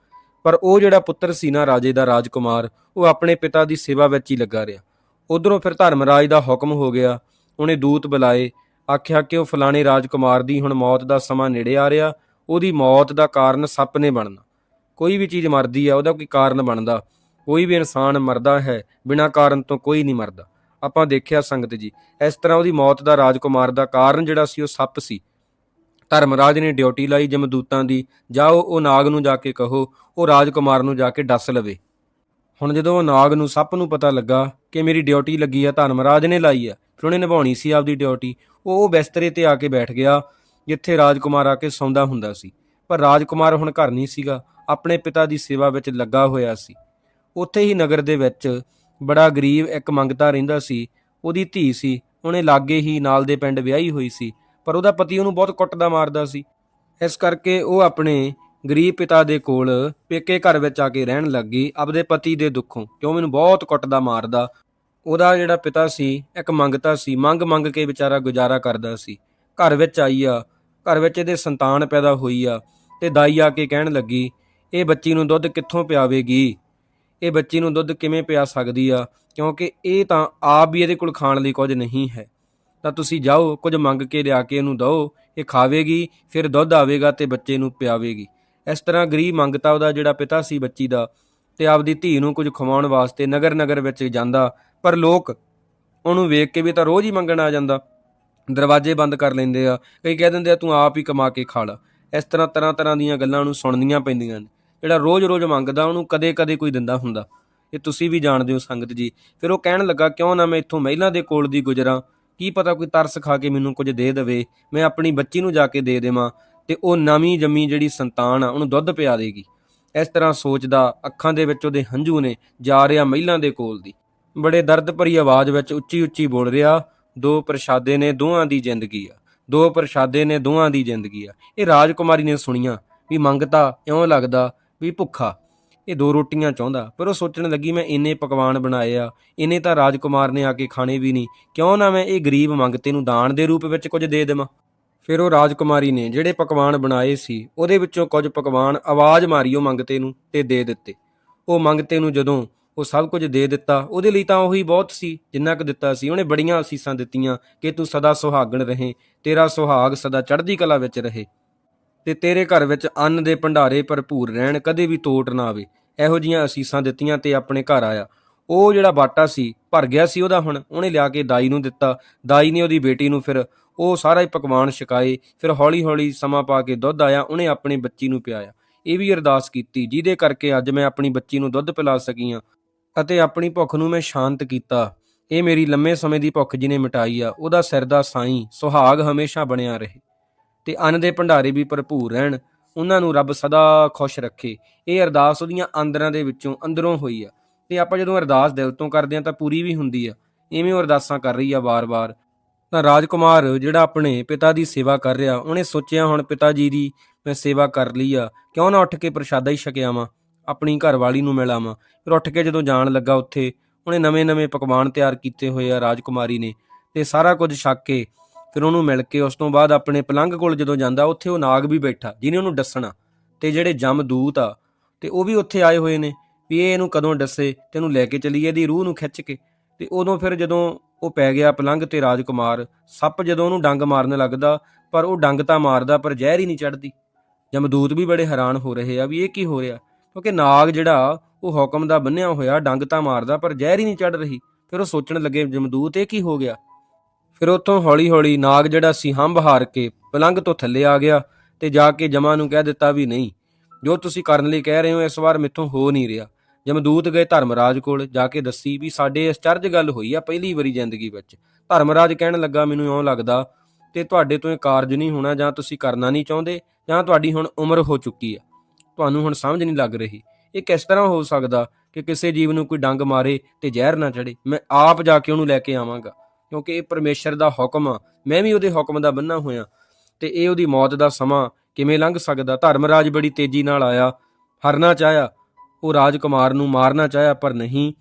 ਪਰ ਉਹ ਜਿਹੜਾ ਪੁੱਤਰ ਸੀ ਨਾ ਰਾਜੇ ਦਾ ਰਾਜਕੁਮਾਰ, ਉਹ ਆਪਣੇ ਪਿਤਾ ਦੀ ਸੇਵਾ ਵਿੱਚ ਹੀ ਲੱਗਾ ਰਿਹਾ। ਉਧਰੋਂ ਫਿਰ ਧਰਮਰਾਜ ਦਾ ਹੁਕਮ ਹੋ ਗਿਆ, ਉਹਨੇ ਦੂਤ ਬੁਲਾਏ ਆਖਿਆ ਕਿ ਉਹ ਫਲਾਣੇ ਰਾਜਕੁਮਾਰ ਦੀ ਹੁਣ ਮੌਤ ਦਾ ਸਮਾਂ ਨੇੜੇ ਆ ਰਿਹਾ, ਉਹਦੀ ਮੌਤ ਦਾ ਕਾਰਨ ਸੱਪ ਨੇ ਬਣਨਾ। ਕੋਈ ਵੀ ਚੀਜ਼ ਮਰਦੀ ਆ, ਉਹਦਾ ਕੋਈ ਕਾਰਨ ਬਣਦਾ। ਕੋਈ ਵੀ ਇਨਸਾਨ ਮਰਦਾ ਹੈ, ਬਿਨਾਂ ਕਾਰਨ ਤੋਂ ਕੋਈ ਨਹੀਂ ਮਰਦਾ। ਆਪਾਂ ਦੇਖਿਆ ਸੰਗਤ ਜੀ, ਇਸ ਤਰ੍ਹਾਂ ਉਹਦੀ ਮੌਤ ਦਾ ਰਾਜਕੁਮਾਰ ਦਾ ਕਾਰਨ ਜਿਹੜਾ ਸੀ, ਉਹ ਸੱਪ ਸੀ। ਧਰਮਰਾਜ ਨੇ ਡਿਊਟੀ ਲਾਈ ਜਮਦੂਤਾਂ ਦੀ, ਜਾਓ ਉਹ ਨਾਗ ਨੂੰ ਜਾ ਕੇ ਕਹੋ, ਉਹ ਰਾਜਕੁਮਾਰ ਨੂੰ ਜਾ ਕੇ ਡੱਸ ਲਵੇ। ਹੁਣ ਜਦੋਂ ਉਹ ਨਾਗ ਨੂੰ, ਸੱਪ ਨੂੰ ਪਤਾ ਲੱਗਾ ਕਿ ਮੇਰੀ ਡਿਊਟੀ ਲੱਗੀ ਆ, ਧਰਮਰਾਜ ਨੇ ਲਾਈ ਆ, ਫਿਰ ਉਹਨੇ ਨਿਭਾਉਣੀ ਸੀ ਆਪਦੀ ਡਿਊਟੀ। ਉਹ ਬਿਸਤਰੇ ਤੇ ਆ ਕੇ ਬੈਠ ਗਿਆ, ਜਿੱਥੇ ਰਾਜਕੁਮਾਰ ਆ ਕੇ ਸੌਂਦਾ ਹੁੰਦਾ ਸੀ। ਪਰ ਰਾਜਕੁਮਾਰ ਹੁਣ ਘਰ ਨਹੀਂ ਸੀਗਾ, ਆਪਣੇ ਪਿਤਾ ਦੀ ਸੇਵਾ ਵਿੱਚ ਲੱਗਾ ਹੋਇਆ ਸੀ। ਉੱਥੇ ਹੀ ਨਗਰ ਦੇ ਵਿੱਚ ਬੜਾ ਗਰੀਬ ਇੱਕ ਮੰਗਤਾ ਰਹਿੰਦਾ ਸੀ, ਉਹਦੀ ਧੀ ਸੀ, ਉਹਨੇ ਲਾਗੇ ਹੀ ਨਾਲ ਦੇ ਪਿੰਡ ਵਿਆਹੀ ਹੋਈ ਸੀ, ਪਰ ਉਹਦਾ ਪਤੀ ਉਹਨੂੰ ਬਹੁਤ ਕੁੱਟਦਾ ਮਾਰਦਾ ਸੀ। ਇਸ ਕਰਕੇ ਉਹ ਆਪਣੇ ਗਰੀਬ ਪਿਤਾ ਦੇ ਕੋਲ ਪੇਕੇ ਘਰ ਵਿੱਚ ਆ ਕੇ ਰਹਿਣ ਲੱਗੀ ਆਪਦੇ ਪਤੀ ਦੇ ਦੁੱਖੋਂ, ਕਿਉਂ ਮੈਨੂੰ ਬਹੁਤ ਕੁੱਟਦਾ ਮਾਰਦਾ ਉਹਦਾ ਜਿਹੜਾ ਪਿਤਾ ਸੀ, ਇੱਕ ਮੰਗਤਾ ਸੀ, ਮੰਗ ਮੰਗ ਕੇ ਵਿਚਾਰਾ ਗੁਜ਼ਾਰਾ ਕਰਦਾ ਸੀ। ਘਰ ਵਿੱਚ ਆਈ ਆ, ਘਰ ਵਿੱਚ ਇਹਦੇ ਸੰਤਾਨ ਪੈਦਾ ਹੋਈ ਆ ਤੇ ਦਾਈ ਆ ਕੇ ਕਹਿਣ ਲੱਗੀ, ਇਹ ਬੱਚੀ ਨੂੰ ਦੁੱਧ ਕਿੱਥੋਂ ਪਿਆਵੇਗੀ? ਇਹ ਬੱਚੀ ਨੂੰ ਦੁੱਧ ਕਿਵੇਂ ਪਿਆ ਸਕਦੀ ਆ? ਕਿਉਂਕਿ ਇਹ ਤਾਂ ਆਪ ਵੀ ਇਹਦੇ ਕੋਲ ਖਾਣ ਲਈ ਕੁਝ ਨਹੀਂ ਹੈ। ਤਾਂ ਤੁਸੀਂ ਜਾਓ, ਕੁਝ ਮੰਗ ਕੇ ਲਿਆ ਕੇ ਇਹਨੂੰ ਦਿਓ, ਇਹ ਖਾਵੇਗੀ, ਫਿਰ ਦੁੱਧ ਆਵੇਗਾ ਤੇ ਬੱਚੇ ਨੂੰ ਪਿਆਵੇਗੀ। ਇਸ ਤਰ੍ਹਾਂ ਗਰੀਬ ਮੰਗਤਾ ਉਹਦਾ ਜਿਹੜਾ ਪਿਤਾ ਸੀ ਬੱਚੀ ਦਾ ਤੇ ਆਪਦੀ ਧੀ ਨੂੰ ਕੁਝ ਖਵਾਉਣ ਵਾਸਤੇ ਨਗਰ ਨਗਰ ਵਿੱਚ ਜਾਂਦਾ ਪਰ ਲੋਕ ਉਹਨੂੰ ਵੇਖ ਕੇ ਵੀ ਤਾਂ ਰੋਜ਼ ਹੀ ਮੰਗਣ ਆ ਜਾਂਦਾ। ਦਰਵਾਜ਼ੇ ਬੰਦ ਕਰ ਲੈਂਦੇ ਆ। ਕਈ ਕਹਿ ਦਿੰਦੇ ਆ, ਤੂੰ ਆਪ ਹੀ ਕਮਾ ਕੇ ਖਾ ਲਾ। ਇਸ ਤਰ੍ਹਾਂ ਤਰ੍ਹਾਂ ਤਰ੍ਹਾਂ ਦੀਆਂ ਗੱਲਾਂ ਨੂੰ ਸੁਣਨੀਆਂ ਪੈਂਦੀਆਂ ਨੇ। ਜਿਹੜਾ ਰੋਜ਼-ਰੋਜ਼ ਮੰਗਦਾ, ਉਹਨੂੰ ਕਦੇ-ਕਦੇ ਕੋਈ ਦਿੰਦਾ ਹੁੰਦਾ। ਇਹ ਤੁਸੀਂ ਵੀ ਜਾਣਦੇ ਹੋ ਸੰਗਤ ਜੀ। ਫਿਰ ਉਹ ਕਹਿਣ ਲੱਗਾ, ਕਿਉਂ ਨਾ ਮੈਂ ਇੱਥੋਂ ਮਹਿਲਾ ਦੇ ਕੋਲ ਦੀ ਗੁਜਰਾਂ? ਕੀ ਪਤਾ ਕੋਈ ਤਰਸ ਖਾ ਕੇ ਮੈਨੂੰ ਕੁਝ ਦੇ ਦੇਵੇ? ਮੈਂ ਆਪਣੀ ਬੱਚੀ ਨੂੰ ਜਾ ਕੇ ਦੇ ਦੇਵਾਂ ਤੇ ਉਹ ਨਵੀਂ ਜੰਮੀ ਜਿਹੜੀ ਸੰਤਾਨ ਆ, ਉਹਨੂੰ ਦੁੱਧ ਪਿਆ ਦੇਗੀ। ਇਸ ਤਰ੍ਹਾਂ ਸੋਚਦਾ, ਅੱਖਾਂ ਦੇ ਵਿੱਚ ਉਹਦੇ ਹੰਝੂ ਨੇ ਜਾ ਰਿਹਾ ਮਹਿਲਾ ਦੇ ਕੋਲ ਦੀ। ਬੜੇ ਦਰਦ ਭਰੀ ਆਵਾਜ਼ ਵਿੱਚ ਉੱਚੀ-ਉੱਚੀ ਬੋਲ ਰਿਹਾ, ਦੋ ਪ੍ਰਸ਼ਾਦੇ ਨੇ ਦੋਹਾਂ ਦੀ ਜ਼ਿੰਦਗੀ ਆ, ਦੋ ਪ੍ਰਸ਼ਾਦੇ ਨੇ ਦੋਹਾਂ ਦੀ ਜ਼ਿੰਦਗੀ ਆ। ਇਹ ਰਾਜਕੁਮਾਰੀ ਨੇ ਸੁਣੀਆਂ ਵੀ ਮੰਗਤਾ ਇਉਂ ਲੱਗਦਾ ਵੀ ਭੁੱਖਾ, ਇਹ ਦੋ ਰੋਟੀਆਂ ਚਾਹੁੰਦਾ, ਪਰ ਉਹ ਸੋਚਣ ਲੱਗੀ ਮੈਂ ਇੰਨੇ ਪਕਵਾਨ ਬਣਾਏ ਆ, ਇੰਨੇ ਤਾਂ ਰਾਜਕੁਮਾਰ ਨੇ ਆ ਕੇ ਖਾਣੇ ਵੀ ਨਹੀਂ, ਕਿਉਂ ਨਾ ਮੈਂ ਇਹ ਗਰੀਬ ਮੰਗਤੇ ਨੂੰ ਦਾਨ ਦੇ ਰੂਪ ਵਿੱਚ ਕੁਝ ਦੇ ਦੇਵਾਂ? ਫਿਰ ਉਹ ਰਾਜਕੁਮਾਰੀ ਨੇ ਜਿਹੜੇ ਪਕਵਾਨ ਬਣਾਏ ਸੀ, ਉਹਦੇ ਵਿੱਚੋਂ ਕੁਝ ਪਕਵਾਨ ਆਵਾਜ਼ ਮਾਰੀ ਉਹ ਮੰਗਤੇ ਨੂੰ ਤੇ ਦੇ ਦਿੱਤੇ। ਉਹ ਮੰਗਤੇ ਨੂੰ ਜਦੋਂ ਉਹ ਸਭ ਕੁਝ ਦੇ ਦਿੱਤਾ। ਉਹਦੇ ਲਈ ਤਾਂ ਉਹੀ ਬਹੁਤ ਸੀ, ਜਿੰਨਾ ਕੁ ਦਿੱਤਾ ਸੀ। ਉਹਨੇ ਬੜੀਆਂ ਅਸੀਸਾਂ ਦਿੱਤੀਆਂ ਕਿ ਤੂੰ ਸਦਾ ਸੁਹਾਗਣ ਰਹੇ, ਤੇਰਾ ਸੁਹਾਗ ਸਦਾ ਚੜ੍ਹਦੀ ਕਲਾ ਵਿੱਚ ਰਹੇ। ਤੇ ਤੇਰੇ ਘਰ ਵਿੱਚ ਅੰਨ ਦੇ ਭੰਡਾਰੇ ਭਰਪੂਰ ਰਹਿਣ, ਕਦੇ ਵੀ ਤੋਟ ਨਾ ਆਵੇ। ਇਹੋ ਜੀਆਂ ਅਸੀਸਾਂ ਦਿੱਤੀਆਂ ਤੇ ਆਪਣੇ ਘਰ ਆਇਆ। ਉਹ ਜਿਹੜਾ ਬਾਟਾ ਸੀ, ਭਰ ਗਿਆ ਸੀ ਉਹਦਾ ਹੁਣ। ਉਹਨੇ ਲਿਆ ਕੇ ਦਾਈ ਨੂੰ ਦਿੱਤਾ। ਦਾਈ ਨੇ ਉਹਦੀ ਬੇਟੀ ਨੂੰ ਫਿਰ ਉਹ ਸਾਰਾ ਹੀ ਪਕਵਾਨ ਛਕਾਏ। ਫਿਰ ਹੌਲੀ-ਹੌਲੀ ਸਮਾਂ ਪਾ ਕੇ ਦੁੱਧ ਆਇਆ। ਉਹਨੇ ਆਪਣੀ ਬੱਚੀ ਨੂੰ ਪਿਆਇਆ। ਇਹ ਵੀ ਅਰਦਾਸ ਕੀਤੀ, ਜਿਹਦੇ ਕਰਕੇ ਅੱਜ ਮੈਂ ਆਪਣੀ ਬੱਚੀ ਨੂੰ ਦੁੱਧ ਪਿਲਾ ਸਕੀ ਹਾਂ ਅਤੇ ਆਪਣੀ ਭੁੱਖ ਨੂੰ ਮੈਂ ਸ਼ਾਂਤ ਕੀਤਾ। ਇਹ ਮੇਰੀ ਲੰਮੇ ਸਮੇਂ ਦੀ ਭੁੱਖ ਜਿਹਨੇ ਮਿਟਾਈ ਆ, ਉਹਦਾ ਸਿਰ ਦਾ ਸਾਈਂ ਸੁਹਾਗ ਹਮੇਸ਼ਾ ਬਣਿਆ ਰਹੇ ਤੇ ਅੰਨ ਦੇ ਭੰਡਾਰੇ ਵੀ ਭਰਪੂਰ ਰਹਿਣ, ਉਹਨਾਂ ਨੂੰ ਰੱਬ ਸਦਾ ਖੁਸ਼ ਰੱਖੇ। ਇਹ ਅਰਦਾਸ ਉਹਦੀਆਂ ਅੰਦਰਾਂ ਦੇ ਵਿੱਚੋਂ ਅੰਦਰੋਂ ਹੋਈ ਆ ਤੇ ਆਪਾਂ ਜਦੋਂ ਅਰਦਾਸ ਦਿਲ ਤੋਂ ਕਰਦੇ ਆ ਤਾਂ ਪੂਰੀ ਵੀ ਹੁੰਦੀ ਆ। ਇਵੇਂ ਉਹ ਅਰਦਾਸਾਂ ਕਰ ਰਹੀ ਆ ਵਾਰ-ਵਾਰ। ਤਾਂ ਰਾਜਕੁਮਾਰ ਜਿਹੜਾ ਆਪਣੇ ਪਿਤਾ ਦੀ ਸੇਵਾ ਕਰ ਰਿਹਾ, ਉਹਨੇ ਸੋਚਿਆ ਹੁਣ ਪਿਤਾ ਜੀ ਦੀ ਮੈਂ ਸੇਵਾ ਕਰ ਲਈ ਆ, ਕਿਉਂ ਨਾ ਉੱਠ ਕੇ ਪ੍ਰਸ਼ਾਦਾ ਹੀ ਛਕਿਆਵਾਂ ਆਪਣੀ ਘਰਵਾਲੀ ਨੂੰ ਮਿਲਾਵਾਂ। ਫਿਰ ਉੱਠ ਕੇ ਜਦੋਂ ਜਾਣ ਲੱਗਾ ਉੱਥੇ, ਉਹਨੇ ਨਵੇਂ-ਨਵੇਂ ਪਕਵਾਨ ਤਿਆਰ ਕੀਤੇ ਹੋਏ ਆ ਰਾਜਕੁਮਾਰੀ ਨੇ ਤੇ ਸਾਰਾ ਕੁਝ ਛੱਕ ਕੇ ਫਿਰ ਉਹਨੂੰ ਮਿਲ ਕੇ ਉਸ ਤੋਂ ਬਾਅਦ ਆਪਣੇ ਪਲੰਘ ਕੋਲ ਜਦੋਂ ਜਾਂਦਾ ਉੱਥੇ ਉਹ ਨਾਗ ਵੀ ਬੈਠਾ, ਜਿਹਨੇ ਉਹਨੂੰ ਦੱਸਣਾ ਤੇ ਜਿਹੜੇ ਜਮਦੂਤ ਆ ਤੇ ਉਹ ਵੀ ਉੱਥੇ ਆਏ ਹੋਏ ਨੇ ਵੀ ਇਹ ਇਹਨੂੰ ਕਦੋਂ ਦੱਸੇ ਤੇ ਇਹਨੂੰ ਲੈ ਕੇ ਚਲੀਏ, ਇਹਦੀ ਰੂਹ ਨੂੰ ਖਿੱਚ ਕੇ ਤੇ ਉਦੋਂ ਫਿਰ ਜਦੋਂ ਉਹ ਪੈ ਗਿਆ ਪਲੰਘ ਤੇ ਰਾਜਕੁਮਾਰ, ਸੱਪ ਜਦੋਂ ਉਹਨੂੰ ਡੰਗ ਮਾਰਨ ਲੱਗਦਾ ਪਰ ਉਹ ਡੰਗ ਤਾਂ ਮਾਰਦਾ ਪਰ ਜ਼ਹਿਰ ਹੀ ਨਹੀਂ ਚੜਦੀ ਜਮਦੂਤ ਵੀ ਬੜੇ ਹੈਰਾਨ ਹੋ ਰਹੇ ਆ ਵੀ ਇਹ ਕੀ ਹੋ ਰਿਹਾ? ਕਿਉਂਕਿ ਨਾਗ ਜਿਹੜਾ, ਉਹ ਹੁਕਮ ਦਾ ਬੰਨਿਆ ਹੋਇਆ, ਡੰਗ ਤਾਂ ਮਾਰਦਾ, ਪਰ ਜ਼ਹਿਰ ਹੀ ਨਹੀਂ ਚੜ ਰਹੀ। ਫਿਰ ਉਹ ਸੋਚਣ ਲੱਗੇ, ਜਮਦੂਤ, ਇਹ ਕੀ ਹੋ ਗਿਆ? ਫਿਰ ਉੱਥੋਂ ਹੌਲੀ-ਹੌਲੀ ਨਾਗ ਜਿਹੜਾ ਸੀ ਹੰਬ ਹਾਰ ਕੇ ਪਲੰਘ ਤੋਂ ਥੱਲੇ ਆ ਗਿਆ ਤੇ ਜਾ ਕੇ ਜਮਾ ਨੂੰ ਕਹਿ ਦਿੱਤਾ ਵੀ ਨਹੀਂ, ਜੋ ਤੁਸੀਂ ਕਰਨ ਲਈ ਕਹਿ ਰਹੇ ਹੋ, ਇਸ ਵਾਰ ਮਿੱਥੋਂ ਹੋ ਨਹੀਂ ਰਿਹਾ। ਜਮਦੂਤ ਗਏ ਧਰਮਰਾਜ ਕੋਲ, ਜਾ ਕੇ ਦੱਸੀ ਵੀ ਸਾਡੇ ਇਸ ਗੱਲ ਹੋਈ ਆ ਪਹਿਲੀ ਵਾਰੀ ਜ਼ਿੰਦਗੀ ਵਿੱਚ। ਧਰਮਰਾਜ ਕਹਿਣ ਲੱਗਾ, ਮੈਨੂੰ ਇਉਂ ਲੱਗਦਾ ਤੇ ਤੁਹਾਡੇ ਤੋਂ ਇਹ ਕਾਰਜ ਨਹੀਂ ਹੋਣਾ, ਜਾਂ ਤੁਸੀਂ ਕਰਨਾ ਨਹੀਂ ਚਾਹੁੰਦੇ, ਜਾਂ ਤੁਹਾਡੀ ਹੁਣ ਉਮਰ ਹੋ ਚੁੱਕੀ ਆ। ਤੁਹਾਨੂੰ ਹੁਣ ਸਮਝ ਨਹੀਂ ਲੱਗ ਰਹੀ। ਇਹ ਕਿਸ ਤਰ੍ਹਾਂ ਹੋ ਸਕਦਾ ਕਿ ਕਿਸੇ ਜੀਵ ਨੂੰ ਕੋਈ ਡੰਗ ਮਾਰੇ ਤੇ ਜ਼ਹਿਰ ਨਾ ਚੜੇ ਮੈਂ ਆਪ ਜਾ ਕੇ ਉਹਨੂੰ ਲੈ ਕੇ ਆਵਾਂਗਾ, ਕਿਉਂਕਿ ਇਹ ਪਰਮੇਸ਼ਰ ਦਾ ਹੁਕਮ ਆ। ਮੈਂ ਵੀ ਉਹਦੇ ਹੁਕਮ ਦਾ ਬੰਨਾ ਹੋਇਆ ਤੇ ਇਹ ਉਹਦੀ ਮੌਤ ਦਾ ਸਮਾਂ ਕਿਵੇਂ ਲੰਘ ਸਕਦਾ? ਧਰਮਰਾਜ ਬੜੀ ਤੇਜ਼ੀ ਨਾਲ ਆਇਆ, ਹਰਨਾ ਚਾਹਿਆ, ਉਹ ਰਾਜਕੁਮਾਰ ਨੂੰ ਮਾਰਨਾ ਚਾਹਿਆ, ਪਰ ਨਹੀਂ।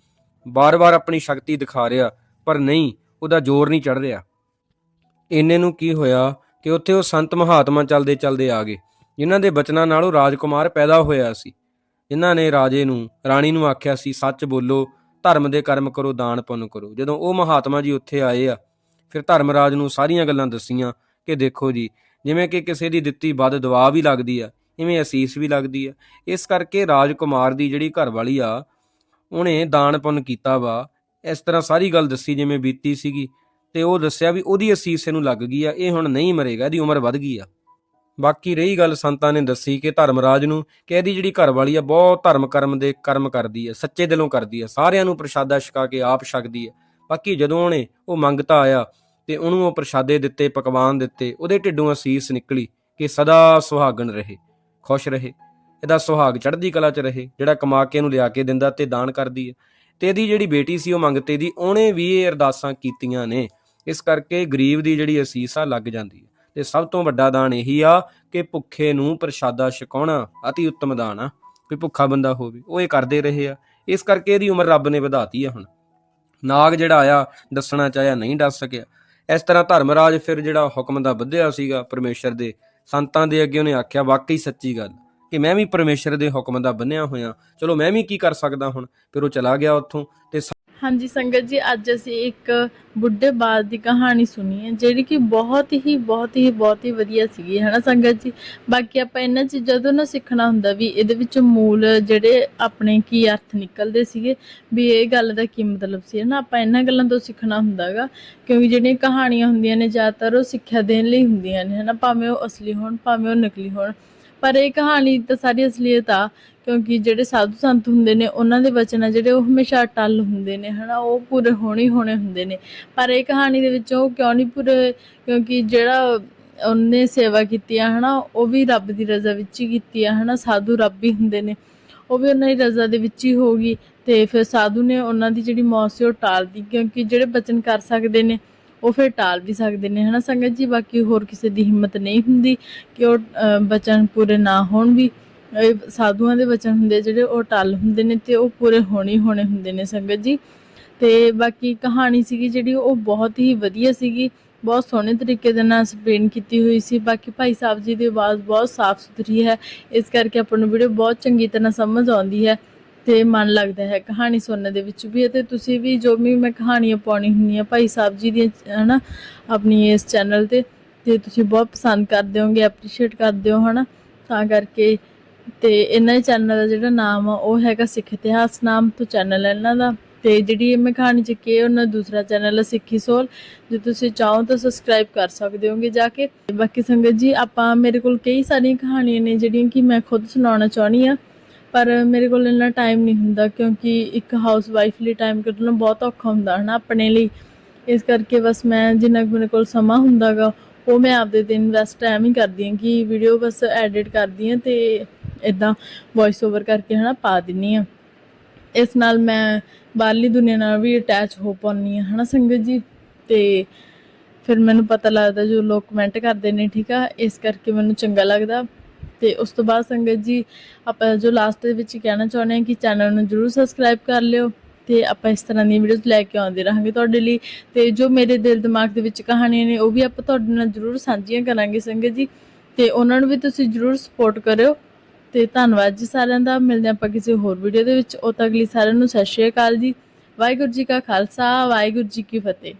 ਬਾਰ-ਬਾਰ ਆਪਣੀ ਸ਼ਕਤੀ ਦਿਖਾ ਰਿਹਾ, ਪਰ ਨਹੀਂ, ਉਹਦਾ ਜ਼ੋਰ ਨਹੀਂ ਚੜ ਰਿਹਾ। ਇੰਨੇ ਨੂੰ ਕੀ ਹੋਇਆ ਕਿ ਉੱਥੇ ਉਹ ਸੰਤ ਮਹਾਤਮਾ ਚੱਲਦੇ ਚੱਲਦੇ ਆ ਗਏ। ਜਿਨ੍ਹਾਂ ਦੇ ਬਚਨਾਂ ਨਾਲ ਉਹ ਰਾਜਕੁਮਾਰ ਪੈਦਾ ਹੋਇਆ ਸੀ। ਜਿਨ੍ਹਾਂ ਨੇ ਰਾਜੇ ਨੂੰ, ਰਾਣੀ ਨੂੰ ਆਖਿਆ ਸੀ, ਸੱਚ ਬੋਲੋ, ਧਰਮ ਦੇ ਕਰਮ ਕਰੋ, ਦਾਨ ਪੁੰਨ ਕਰੋ। ਜਦੋਂ ਉਹ ਮਹਾਤਮਾ ਜੀ ਉੱਥੇ ਆਏ ਆ, ਫਿਰ ਧਰਮਰਾਜ ਨੂੰ ਸਾਰੀਆਂ ਗੱਲਾਂ ਦੱਸੀਆਂ ਕਿ ਦੇਖੋ ਜੀ, ਜਿਵੇਂ ਕਿ ਕਿਸੇ ਦੀ ਦਿੱਤੀ ਵੱਧ ਦਵਾ ਵੀ ਲੱਗਦੀ ਆ, ਇਵੇਂ ਅਸੀਸ ਵੀ ਲੱਗਦੀ ਆ। ਇਸ ਕਰਕੇ ਰਾਜਕੁਮਾਰ ਦੀ ਜਿਹੜੀ ਘਰਵਾਲੀ ਆ, ਉਹਨੇ ਦਾਨ ਪੁੰਨ ਕੀਤਾ ਵਾ। ਇਸ ਤਰ੍ਹਾਂ ਸਾਰੀ ਗੱਲ ਦੱਸੀ ਜਿਵੇਂ ਬੀਤੀ ਸੀਗੀ, ਤੇ ਉਹ ਦੱਸਿਆ ਵੀ ਉਹਦੀ ਅਸੀਸ ਇਹਨੂੰ ਲੱਗ ਗਈ ਆ, ਇਹ ਹੁਣ ਨਹੀਂ ਮਰੇਗਾ, ਇਹਦੀ ਉਮਰ ਵੱਧ ਗਈ ਆ। ਬਾਕੀ ਰਹੀ ਗੱਲ ਸੰਤਾਂ ਨੇ ਦੱਸੀ ਕਿ ਧਰਮਰਾਜ ਨੂੰ ਕਿ ਇਹਦੀ ਜਿਹੜੀ ਘਰਵਾਲੀ ਆ, ਬਹੁਤ ਧਰਮ ਕਰਮ ਦੇ ਕਰਮ ਕਰਦੀ ਹੈ ਸੱਚੇ ਦਿਲੋਂ ਕਰਦੀ ਹੈ ਸਾਰਿਆਂ ਨੂੰ ਪ੍ਰਸ਼ਾਦਾ ਛਕਾ ਕੇ ਆਪ ਛਕਦੀ ਹੈ ਬਾਕੀ ਜਦੋਂ ਉਹਨੇ ਉਹ ਮੰਗਤਾ ਆਇਆ ਤੇ ਉਹਨੂੰ ਉਹ ਪ੍ਰਸ਼ਾਦੇ ਦਿੱਤੇ, ਪਕਵਾਨ ਦਿੱਤੇ, ਉਹਦੇ ਢਿੱਡੋਂ ਅਸੀਸ ਨਿਕਲੀ ਕਿ ਸਦਾ ਸੁਹਾਗਣ ਰਹੇ, ਖੁਸ਼ ਰਹੇ। ਇਹਦਾ ਸੁਹਾਗ ਚੜ੍ਹਦੀ ਕਲਾ 'ਚ ਰਹੇ, ਜਿਹੜਾ ਕਮਾ ਕੇ ਇਹਨੂੰ ਲਿਆ ਕੇ ਦਿੰਦਾ ਤੇ ਦਾਨ ਕਰਦੀ ਹੈ ਤੇ ਇਹਦੀ ਜਿਹੜੀ ਬੇਟੀ ਸੀ ਉਹ ਮੰਗਤੇ ਦੀ, ਉਹਨੇ ਵੀ ਇਹ ਅਰਦਾਸਾਂ ਕੀਤੀਆਂ ਨੇ। ਇਸ ਕਰਕੇ ਗਰੀਬ ਦੀ ਜਿਹੜੀ ਅਸੀਸ ਆ, ਲੱਗ ਜਾਂਦੀ ਹੈ ਤੇ ਸਭ ਤੋਂ ਵੱਡਾ ਦਾਨ ਇਹੀ ਆ ਕਿ ਭੁੱਖੇ ਨੂੰ ਪ੍ਰਸ਼ਾਦਾ ਛਕਾਉਣਾ ਅਤੀ ਉੱਤਮ ਦਾਨ ਆ, ਵੀ ਭੁੱਖਾ ਬੰਦਾ ਹੋਵੇ, ਉਹ ਇਹ ਕਰਦੇ ਰਹੇ ਆ। ਇਸ ਕਰਕੇ ਇਹਦੀ ਉਮਰ ਰੱਬ ਨੇ ਵਧਾਤੀ ਆ ਹੁਣ। ਨਾਗ ਜਿਹੜਾ ਆਇਆ, ਦੱਸਣਾ ਚਾਹਿਆ, ਨਹੀਂ ਦੱਸ ਸਕਿਆ। ਇਸ ਤਰ੍ਹਾਂ ਧਰਮਰਾਜ ਫਿਰ ਜਿਹੜਾ ਹੁਕਮ ਦਾ ਵਧਿਆ ਸੀਗਾ ਪਰਮੇਸ਼ਰ ਦੇ, ਸੰਤਾਂ ਦੇ ਅੱਗੇ ਉਹਨੇ ਆਖਿਆ, ਵਾਕਈ ਸੱਚੀ ਗੱਲ, ਕਿ ਮੈਂ ਵੀ ਪਰਮੇਸ਼ਰ ਦੇ ਹੁਕਮ ਦਾ ਬੰਨਿਆ ਹੋਇਆ। ਚਲੋ ਮੈਂ ਵੀ ਕੀ ਕਰ ਸਕਦਾ ਹੁਣ? ਫਿਰ ਉਹ ਚਲਾ ਗਿਆ ਉੱਥੋਂ ਤੇ ਹਾਂਜੀ, ਸੰਗਤ ਜੀ, ਅੱਜ ਅਸੀਂ ਇੱਕ ਬੁੱਢੇ ਬਾਦ ਦੀ ਕਹਾਣੀ ਸੁਣੀ ਹੈ, ਜਿਹੜੀ ਕਿ ਬਹੁਤ ਹੀ ਬਹੁਤ ਹੀ ਬਹੁਤ ਹੀ ਵਧੀਆ ਸੀਗੀ, ਹੈ ਨਾ ਸੰਗਤ ਜੀ? ਬਾਕੀ ਆਪਾਂ ਇਹਨਾਂ ਚੀਜ਼ਾਂ ਤੋਂ ਨਾ ਸਿੱਖਣਾ ਹੁੰਦਾ ਵੀ ਇਹਦੇ ਵਿੱਚ ਮੂਲ ਜਿਹੜੇ ਆਪਣੇ ਕੀ ਅਰਥ ਨਿਕਲਦੇ ਸੀਗੇ, ਵੀ ਇਹ ਗੱਲ ਦਾ ਕੀ ਮਤਲਬ ਸੀ, ਹੈ ਨਾ? ਆਪਾਂ ਇਹਨਾਂ ਗੱਲਾਂ ਤੋਂ ਸਿੱਖਣਾ ਹੁੰਦਾਗਾ ਕਿਉਂਕਿ ਜਿਹੜੀਆਂ ਕਹਾਣੀਆਂ ਹੁੰਦੀਆਂ ਨੇ, ਜ਼ਿਆਦਾਤਰ ਉਹ ਸਿੱਖਿਆ ਦੇਣ ਲਈ ਹੁੰਦੀਆਂ ਨੇ, ਹੈ ਨਾ? ਭਾਵੇਂ ਉਹ ਅਸਲੀ ਹੋਣ, ਭਾਵੇਂ ਉਹ ਨਕਲੀ ਹੋਣ। ਪਰ ਇਹ ਕਹਾਣੀ ਤਾਂ ਸਾਰੀ ਅਸਲੀਅਤ ਆ ਕਿਉਂਕਿ ਜਿਹੜੇ ਸਾਧੂ ਸੰਤ ਹੁੰਦੇ ਨੇ ਉਹਨਾਂ ਦੇ ਵਚਨ ਆ ਜਿਹੜੇ ਉਹ ਹਮੇਸ਼ਾ ਟੱਲ ਹੁੰਦੇ ਨੇ ਹਨਾ ਉਹ ਪੂਰੇ ਹੋਣੇ ਹੋਣੇ ਹੁੰਦੇ ਨੇ। ਪਰ ਇਹ ਕਹਾਣੀ ਦੇ ਵਿੱਚ ਉਹ ਕਿਉਂ ਨਹੀਂ ਪੂਰੇ ਕਿਉਂਕਿ ਜਿਹੜਾ ਉਹਨੇ ਸੇਵਾ ਕੀਤੀ ਆ ਹਨਾ ਉਹ ਵੀ ਰੱਬ ਦੀ ਰਜ਼ਾ ਵਿੱਚ ਹੀ ਕੀਤੀ ਆ ਹਨਾ ਸਾਧੂ ਰੱਬ ਹੀ ਹੁੰਦੇ ਨੇ। ਉਹ ਵੀ ਉਹਨਾਂ ਦੀ ਰਜ਼ਾ ਦੇ ਵਿੱਚ ਹੀ ਹੋਗੀ ਤੇ ਫਿਰ ਸਾਧੂ ਨੇ ਉਹਨਾਂ ਦੀ ਜਿਹੜੀ ਮੌਤ ਸੀ ਉਹ ਟਾਲਦੀ ਕਿਉਂਕਿ ਜਿਹੜੇ ਬਚਨ ਕਰ ਸਕਦੇ ਨੇ ਉਹ ਫਿਰ ਟਾਲ ਵੀ ਸਕਦੇ ਨੇ ਹਨਾ। ਸੰਗਤ ਜੀ ਬਾਕੀ ਹੋਰ ਕਿਸੇ ਦੀ ਹਿੰਮਤ ਨਹੀਂ ਹੁੰਦੀ ਕਿ ਉਹ ਅ, ਬਚਨ ਪੂਰੇ ਨਾ ਹੋਣ ਵੀ। ਸਾਧੂਆਂ ਦੇ ਵਚਨ ਹੁੰਦੇ ਜਿਹੜੇ ਉਹ ਟੱਲ ਹੁੰਦੇ ਨੇ ਤੇ ਉਹ ਪੂਰੇ ਹੋਣੇ ਹੋਣੇ ਹੁੰਦੇ ਨੇ ਸੰਗਤ ਜੀ। ਤੇ ਬਾਕੀ ਕਹਾਣੀ ਸੀਗੀ ਜਿਹੜੀ ਉਹ ਬਹੁਤ ਹੀ ਵਧੀਆ ਸੀਗੀ। ਬਹੁਤ ਸੋਹਣੇ ਤਰੀਕੇ ਦੇ ਨਾਲ ਐਕਸਪਲੇਨ ਕੀਤੀ ਹੋਈ ਸੀ। ਬਾਕੀ ਭਾਈ ਸਾਹਿਬ ਜੀ ਦੀ ਆਵਾਜ਼ ਬਹੁਤ ਸਾਫ਼ ਸੁਥਰੀ ਹੈ। ਇਸ ਕਰਕੇ ਆਪਾਂ ਨੂੰ ਵੀਡੀਓ ਬਹੁਤ ਚੰਗੀ ਤਰ੍ਹਾਂ ਸਮਝ ਆਉਂਦੀ ਹੈ ਤੇ ਮਨ ਲੱਗਦਾ ਹੈ ਕਹਾਣੀ ਸੁਣਨ ਦੇ ਵਿੱਚ ਵੀ। ਅਤੇ ਤੁਸੀਂ ਵੀ ਜੋ ਵੀ ਮੈਂ ਕਹਾਣੀਆਂ ਪਾਉਣੀ ਹੁੰਦੀ ਹੁੰਦੀਆਂ ਭਾਈ ਸਾਹਿਬ ਜੀ ਦੀਆਂ, ਹਨਾ, ਆਪਣੀ ਇਸ ਚੈਨਲ ਤੇ ਤੇ ਤੁਸੀਂ ਬਹੁਤ ਪਸੰਦ ਕਰਦੇ ਹੋਗੇ ਐਪਰੀਸ਼ੀਏਟ ਕਰਦੇ ਹੋ, ਹਨਾ। ਤਾਂ ਕਰਕੇ ਤੇ ਇਹਨਾਂ ਦੇ ਚੈਨਲ ਦਾ ਜਿਹੜਾ ਨਾਮ ਆ, ਉਹ ਹੈਗਾ ਸਿੱਖ ਇਤਿਹਾਸ ਨਾਮ ਤੋਂ ਚੈਨਲ ਹੈ ਇਹਨਾਂ ਦਾ। ਤੇ ਜਿਹੜੀ ਇਹ ਮੈਂ ਕਹਾਣੀ ਚੱਕੀ ਹੈ, ਉਹਨਾਂ ਦਾ ਦੂਸਰਾ ਚੈਨਲ ਹੈ ਸਿੱਖੀ ਸੋਲ, ਜੇ ਤੁਸੀਂ ਚਾਹੋ ਤਾਂ ਸਬਸਕ੍ਰਾਈਬ ਕਰ ਸਕਦੇ ਹੋਗੇ ਜਾ ਕੇ। ਤੇ ਬਾਕੀ ਸੰਗਤ ਜੀ, ਆਪਾਂ ਮੇਰੇ ਕੋਲ ਕਈ ਸਾਰੀਆਂ ਕਹਾਣੀਆਂ ਨੇ ਜਿਹੜੀਆਂ ਕਿ ਮੈਂ ਖੁਦ ਸੁਣਾਉਣਾ ਚਾਹਣੀ ਆ ਪਰ ਮੇਰੇ ਕੋਲ ਇੰਨਾ ਟਾਈਮ ਨਹੀਂ ਹੁੰਦਾ ਕਿਉਂਕਿ ਇੱਕ ਹਾਊਸ ਵਾਈਫ ਲਈ ਟਾਈਮ ਕੱਢਣਾ ਬਹੁਤ ਔਖਾ ਹੁੰਦਾ ਹੈ ਨਾ ਆਪਣੇ ਲਈ। ਇਸ ਕਰਕੇ ਬਸ ਮੈਂ ਜਿੰਨਾ ਕੁ ਮੇਰੇ ਕੋਲ ਸਮਾਂ ਹੁੰਦਾਗਾ, ਉਹ ਮੈਂ ਆਪਦੇ ਦਿਨ ਇਨਵੈਸਟ ਟਾਈਮ ਹੀ ਕਰਦੀ ਹਾਂ ਕਿ ਵੀਡੀਓ ਬਸ ਐਡਿਟ ਕਰਦੀ ਹਾਂ ਤੇ ਇਦਾਂ ਵੌਇਸ ਓਵਰ ਕਰਕੇ ਹਨਾ ਪਾ ਦਿੰਨੀ ਆ। ਇਸ ਨਾਲ ਮੈਂ ਬਾਹਰਲੀ ਦੁਨੀਆ ਨਾਲ ਵੀ ਅਟੈਚ ਹੋ ਪਾਉਂਦੀ ਹਾਂ ਹਨਾ ਸੰਗਤ ਜੀ। ਤੇ ਫਿਰ ਮੈਨੂੰ ਪਤਾ ਲੱਗਦਾ ਜੋ ਲੋਕ ਕਮੈਂਟ ਕਰਦੇ ਨੇ, ਠੀਕ ਆ? ਇਸ ਕਰਕੇ ਮੈਨੂੰ ਚੰਗਾ ਲੱਗਦਾ। ਤੇ ਉਸ ਤੋਂ ਬਾਅਦ ਸੰਗਤ ਜੀ, ਆਪਾਂ ਜੋ ਲਾਸਟ ਦੇ ਵਿੱਚ ਕਹਿਣਾ ਚਾਹੁੰਦੇ ਹਾਂ ਕਿ ਚੈਨਲ ਨੂੰ ਜਰੂਰ ਸਬਸਕ੍ਰਾਈਬ ਕਰ ਲਿਓ। ਤੇ ਆਪਾਂ ਇਸ ਤਰ੍ਹਾਂ ਦੀਆਂ ਵੀਡੀਓਜ਼ ਲੈ ਕੇ ਆਉਂਦੇ ਰਹਾਂਗੇ ਤੁਹਾਡੇ ਲਈ। ਤੇ ਜੋ ਮੇਰੇ ਦਿਲ ਦਿਮਾਗ ਦੇ ਵਿੱਚ ਕਹਾਣੀਆਂ ਨੇ, ਉਹ ਵੀ ਆਪਾਂ ਤੁਹਾਡੇ ਨਾਲ ਜਰੂਰ ਸਾਂਝੀਆਂ ਕਰਾਂਗੇ ਸੰਗਤ ਜੀ। ਤੇ ਉਹਨਾਂ ਨੂੰ ਵੀ ਤੁਸੀਂ ਜਰੂਰ ਸਪੋਰਟ ਕਰਿਓ। ਤੇ ਧੰਨਵਾਦ ਜੀ ਸਾਰਿਆਂ ਦਾ। ਮਿਲਦੇ ਹਾਂ ਆਪਾਂ ਕਿਸੇ ਹੋਰ ਵੀਡੀਓ ਦੇ ਵਿੱਚ। ਉਹ ਤੱਕ ਲਈ ਸਾਰਿਆਂ ਨੂੰ ਸਤਿ ਸ਼੍ਰੀ ਅਕਾਲ ਜੀ। ਵਾਹਿਗੁਰੂ ਜੀ ਕਾ ਖਾਲਸਾ, ਵਾਹਿਗੁਰੂ ਜੀ ਕੀ ਫਤਿਹ।